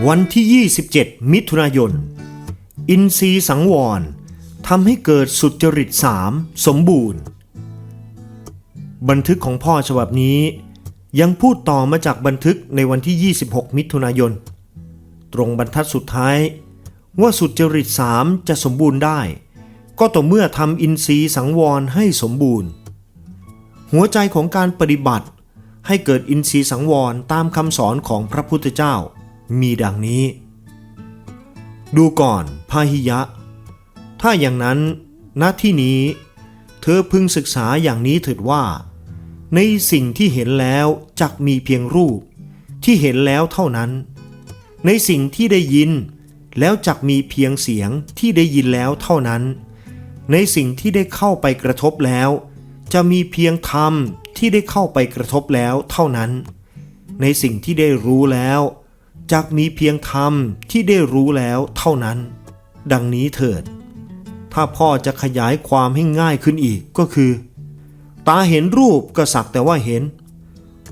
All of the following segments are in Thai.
วันที่ 27 มิถุนายน อินทรีย์สังวรทำให้เกิดสุจริตสามสมบูรณ์ บันทึกของพ่อฉบับนี้ ยังพูดต่อมาจากบันทึกในวันที่ 26 มิถุนายน ตรงบรรทัดสุดท้าย ว่าสุจริตสามจะสมบูรณ์ได้ ก็ต่อเมื่อทำอินทรีย์สังวรให้สมบูรณ์ หัวใจของการปฏิบัติให้เกิดอินทรีย์สังวรตามคำสอนของพระพุทธเจ้า มีดังนี้ ดูก่อนพาหิยะ ถ้าอย่างนั้นณที่นี้ เธอพึงศึกษาอย่างนี้เถิดว่า ในสิ่งที่เห็นแล้วจักมีเพียงรูป ที่เห็นแล้วเท่านั้น ในสิ่งที่ได้ยิน แล้วจักมีเพียงเสียงที่ได้ยินแล้วเท่านั้น ในสิ่งที่ได้เข้าไปกระทบแล้ว จะมีเพียงธรรมที่ได้เข้าไปกระทบแล้วเท่านั้น ในสิ่งที่ได้รู้แล้ว จักมีเพียงธรรมที่ได้รู้แล้วเท่านั้น ดังนี้เถิด ถ้าพ่อจะขยายความให้ง่ายขึ้นอีกก็คือ ตาเห็นรูปก็สักแต่ว่าเห็น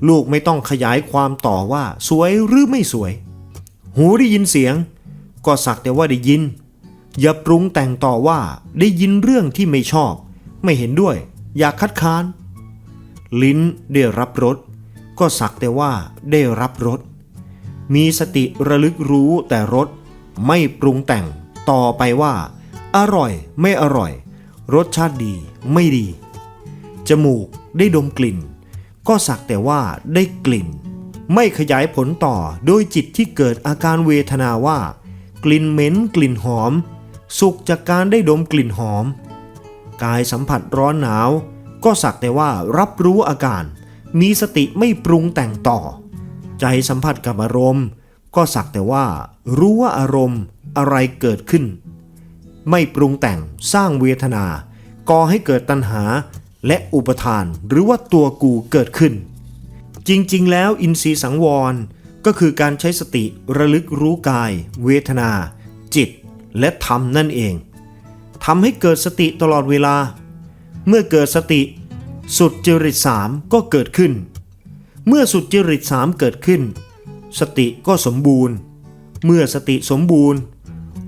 ลูกไม่ต้องขยายความต่อว่าสวยหรือไม่สวย หูได้ยินเสียง ก็สักแต่ว่าได้ยิน อย่าปรุงแต่งต่อว่าได้ยินเรื่องที่ไม่ชอบ ไม่เห็นด้วย อยากคัดค้าน ลิ้นได้รับรสก็สักแต่ว่าได้รับรส มีสติระลึกรู้แต่รสไม่ปรุงแต่งต่อไปว่า อร่อยไม่อร่อย รสชาติดีไม่ดี จมูกได้ดมกลิ่น ก็สักแต่ว่าได้กลิ่น ไม่ขยายผลต่อโดยจิตที่เกิดอาการเวทนาว่า กลิ่นเหม็นกลิ่นหอม สุขจากการได้ดมกลิ่นหอม กายสัมผัสร้อนหนาว ก็สักแต่ว่ารับรู้อาการ มีสติไม่ปรุงแต่งต่อ ใจสัมผัสกับอารมณ์ ก็สักแต่ว่า รู้ว่าอารมณ์อะไรเกิดขึ้น ไม่ปรุงแต่งสร้างเวทนา ก่อให้เกิดตัณหาและอุปทานหรือว่าตัวกูเกิดขึ้น จริงๆ แล้วอินทรีย์สังวรก็คือการใช้สติระลึกรู้กาย เวทนา จิต และธรรมนั่นเองทำให้เกิดสติตลอดเวลา เมื่อเกิดสติ สุดจริตสามก็เกิดขึ้น เมื่อสุดจริตสามเกิดขึ้น สติก็สมบูรณ์ เมื่อสติสมบูรณ์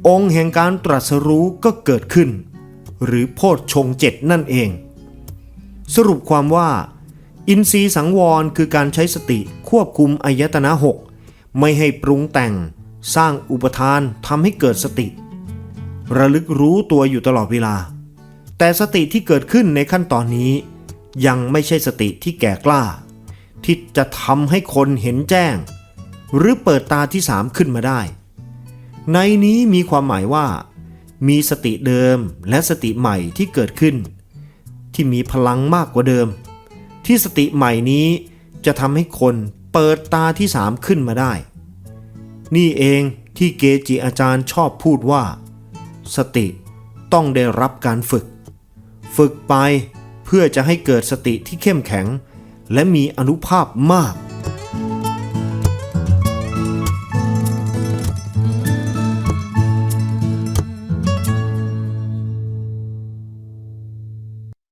องค์แห่งการตรัสรู้ก็เกิดขึ้น หรือโพชฌงเจ็ดนั่นเอง สรุปความว่า อินทรีย์สังวรคือการใช้สติควบคุมอายตนะหกไม่ให้ปรุงแต่ง สร้างอุปทานทำให้เกิดสติ ระลึกรู้ตัวอยู่ตลอดเวลา แต่สติที่เกิดขึ้นในขั้นตอนนี้ ยังไม่ใช่สติที่แก่กล้า ที่จะทำให้คนเห็นแจ้ง หรือเปิดตาที่สามขึ้นมาได้ ในนี้มีความหมายว่า มีสติเดิมและสติใหม่ที่เกิดขึ้น ที่มีพลังมากกว่าเดิม ที่สติใหม่นี้จะทำให้คนเปิดตาที่สามขึ้นมาได้ นี่เองที่เกจิอาจารย์ชอบพูดว่า สติต้องได้รับการฝึก ฝึกไปเพื่อจะให้เกิดสติที่เข้มแข็ง และมีอนุภาพมาก